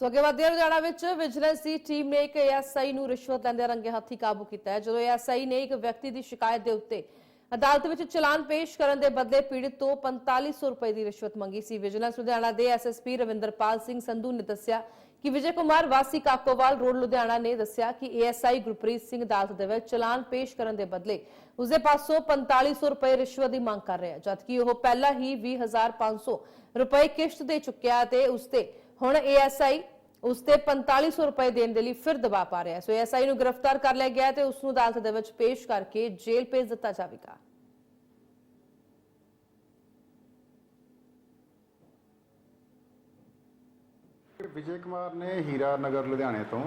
ਸੋ ਅੱਗੇ ਵਧਦੇ ਹਾਂ ਵਿੱਚ, ਵਿਜੀਲੈਂਸ ਦੀ ਟੀਮ ਨੇ ਇੱਕ ਐਸਆਈ ਨੂੰ ਰਿਸ਼ਵਤ ਲੈਂਦੇ ਰੰਗੇ ਹੱਥੀ ਕਾਬੂ ਕੀਤਾ ਹੈ, ਜਦੋਂ ਐਸਆਈ ਨੇ ਇੱਕ ਵਿਅਕਤੀ ਦੀ ਸ਼ਿਕਾਇਤ ਦੇ ਉੱਤੇ ਅਦਾਲਤ ਵਿੱਚ ਚਲਾਨ ਪੇਸ਼ ਕਰਨ ਦੇ ਬਦਲੇ ਪੀੜਤ ਤੋਂ 4500 ਰੁਪਏ ਦੀ ਰਿਸ਼ਵਤ ਮੰਗੀ ਸੀ। ਵਿਜੀਲੈਂਸ ਲੁਧਿਆਣਾ ਦੇ ਐਸਐਸਪੀ ਰਵਿੰਦਰਪਾਲ ਸਿੰਘ ਸੰਧੂ ਨੇ ਦੱਸਿਆ ਕਿ ਵਿਜੇ ਕੁਮਾਰ ਵਾਸੀ ਕਾਕੋਵਾਲ ਰੋਡ ਲੁਧਿਆਣਾ ਨੇ ਦੱਸਿਆ ਕਿ ਏਐਸਆਈ ਗੁਰਪ੍ਰੀਤ ਸਿੰਘ ਅਦਾਲਤ ਦੇ ਵਿੱਚ ਚਲਾਨ ਪੇਸ਼ ਕਰਨ ਦੇ ਬਦਲੇ ਉਸਦੇ ਪਾਸੋਂ 4500 ਰੁਪਏ ਰਿਸ਼ਵਤ ਦੀ ਮੰਗ ਕਰ ਰਿਹਾ ਜਦਕਿ ਉਹ ਪਹਿਲਾਂ ਹੀ 20500 ਰੁਪਏ ਕਿਸ਼ਤ ਦੇ ਚੁੱਕਿਆ ਤੇ ਉਸਤੇ ਹੁਣ ਏਐਸਆਈ ਉਸਤੇ 4500 ਰੁਪਏ ਦੇਣ ਦੇ ਲਈ ਫਿਰ ਦਬਾਅ ਪਾ ਰਿਹਾ ਹੈ। ਸੋ ਏਐਸਆਈ ਨੂੰ ਗ੍ਰਿਫਤਾਰ ਕਰ ਲਿਆ ਗਿਆ ਤੇ ਉਸ ਨੂੰ ਅਦਾਲਤ ਦੇ ਵਿੱਚ ਪੇਸ਼ ਕਰਕੇ ਜੇਲ੍ਹ ਭੇਜ ਦਿੱਤਾ ਜਾਵੇਗਾ ਵਿਜੇ ਕੁਮਾਰ ਨੇ ਹੀਰਾ ਨਗਰ ਲੁਧਿਆਣੇ ਤੋਂ।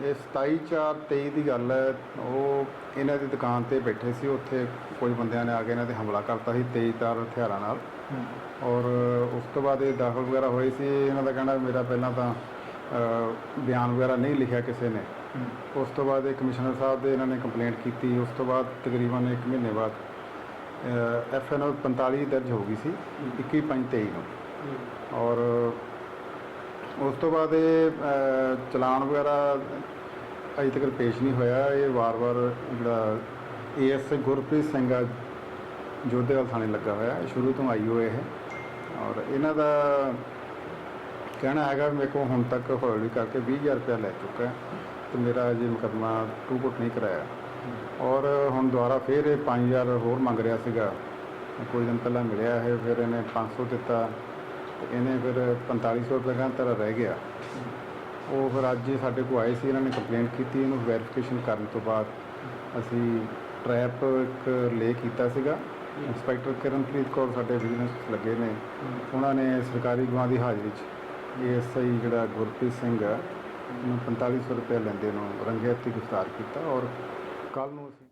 ਇਹ 27 4 23 ਦੀ ਗੱਲ ਹੈ, ਉਹ ਇਹਨਾਂ ਦੀ ਦੁਕਾਨ ਤੇ ਬੈਠੇ ਸੀ, ਉੱਥੇ ਕੁਝ ਬੰਦਿਆਂ ਨੇ ਆ ਕੇ ਇਹਨਾਂ ਤੇ ਹਮਲਾ ਕਰਤਾ ਸੀ ਤੇਜ਼ ਤਾਰ ਹਥਿਆਰਾਂ ਨਾਲ। ਔਰ ਉਸ ਤੋਂ ਬਾਅਦ ਇਹ ਦਾਖਲ ਵਗੈਰਾ ਹੋਏ ਸੀ, ਇਹਨਾਂ ਦਾ ਕਹਿਣਾ ਮੇਰਾ ਪਹਿਲਾਂ ਤਾਂ ਬਿਆਨ ਵਗੈਰਾ ਨਹੀਂ ਲਿਖਿਆ ਕਿਸੇ ਨੇ। ਉਸ ਤੋਂ ਬਾਅਦ ਇਹ ਕਮਿਸ਼ਨਰ ਸਾਹਿਬ ਦੇ ਇਹਨਾਂ ਨੇ ਕੰਪਲੇਂਟ ਕੀਤੀ, ਉਸ ਤੋਂ ਬਾਅਦ ਤਕਰੀਬਨ 1 ਮਹੀਨੇ ਬਾਅਦ ਐਫ ਐਨ 45 ਦਰਜ ਹੋ ਗਈ ਸੀ 21 5 23 ਨੂੰ। ਔਰ ਉਸ ਤੋਂ ਬਾਅਦ ਇਹ ਅ, ਚਲਾਨ ਵਗੈਰਾ ਅਜੇ ਤੱਕ ਪੇਸ਼ ਨਹੀਂ ਹੋਇਆ। ਇਹ ਵਾਰ-ਵਾਰ ਜਿਹੜਾ ਏਐਸ ਗੁਰਪ੍ਰੀਤ ਸਿੰਘ ਆ ਜੋਧੇਵਾਲ ਥਾਣੇ ਲੱਗਾ ਹੋਇਆ। ਇਹ ਸ਼ੁਰੂ ਤੋਂ ਆਈ ਹੋਏ ਇਹ। ਔਰ ਇਹਨਾਂ ਦਾ ਕਹਿਣਾ ਹੈਗਾ ਵੀ ਮੇਰੇ ਕੋਲ ਹੁਣ ਤੱਕ ਹੌਲੀ ਕਰਕੇ 20000 ਰੁਪਇਆ ਲੈ ਚੁੱਕਾ ਹੈ ਤੇ ਮੇਰਾ ਅਜੇ ਮੁਕੱਦਮਾ ਟੂ ਕੋਟ ਨਹੀਂ ਕਰਾਇਆ। ਔਰ ਹੁਣ ਦੁਬਾਰਾ ਫਿਰ ਇਹ 5000 ਹੋਰ ਮੰਗ ਰਿਹਾ ਸੀਗਾ। ਕੁਝ ਦਿਨ ਪਹਿਲਾਂ ਮਿਲਿਆ ਇਹ ਫਿਰ ਇਹਨੇ 500 ਦਿੱਤਾ। ਤੇ ਇਹਨੇ ਫਿਰ 4500 ਰੁਪਏ ਕਹਿੰਦਾ ਤੇਰਾ ਰਹਿ ਗਿਆ। ਉਹ ਫਿਰ ਅੱਜ ਸਾਡੇ ਕੋਲ ਆਏ ਸੀ, ਇਹਨਾਂ ਨੇ ਕੰਪਲੇਂਟ ਕੀਤੀ, ਇਹਨੂੰ ਵੈਰੀਫਿਕੇਸ਼ਨ ਕਰਨ ਤੋਂ ਬਾਅਦ ਅਸੀਂ ਟਰੈਪ ਇੱਕ ਲੇ ਕੀਤਾ ਸੀਗਾ। ਇੰਸਪੈਕਟਰ ਕਿਰਨਪ੍ਰੀਤ ਕੌਰ ਸਾਡੇ ਵਿਜੀਲੈਂਸ ਲੱਗੇ ਨੇ। ਉਹਨਾਂ ਨੇ ਸਰਕਾਰੀ ਗਵਾਹ ਦੀ ਹਾਜ਼ਰੀ 'ਚ ਏਐਸਆਈ ਜਿਹੜਾ ਗੁਰਪ੍ਰੀਤ ਸਿੰਘ ਆ, ਉਹਨੂੰ 4500 ਰੁਪਏ ਲੈਂਦੇ ਨੂੰ ਰੰਗੇ ਹੱਥੀਂ ਗ੍ਰਿਫਤਾਰ ਕੀਤਾ ਔਰ ਕੱਲ ਨੂੰ ਅਸੀਂ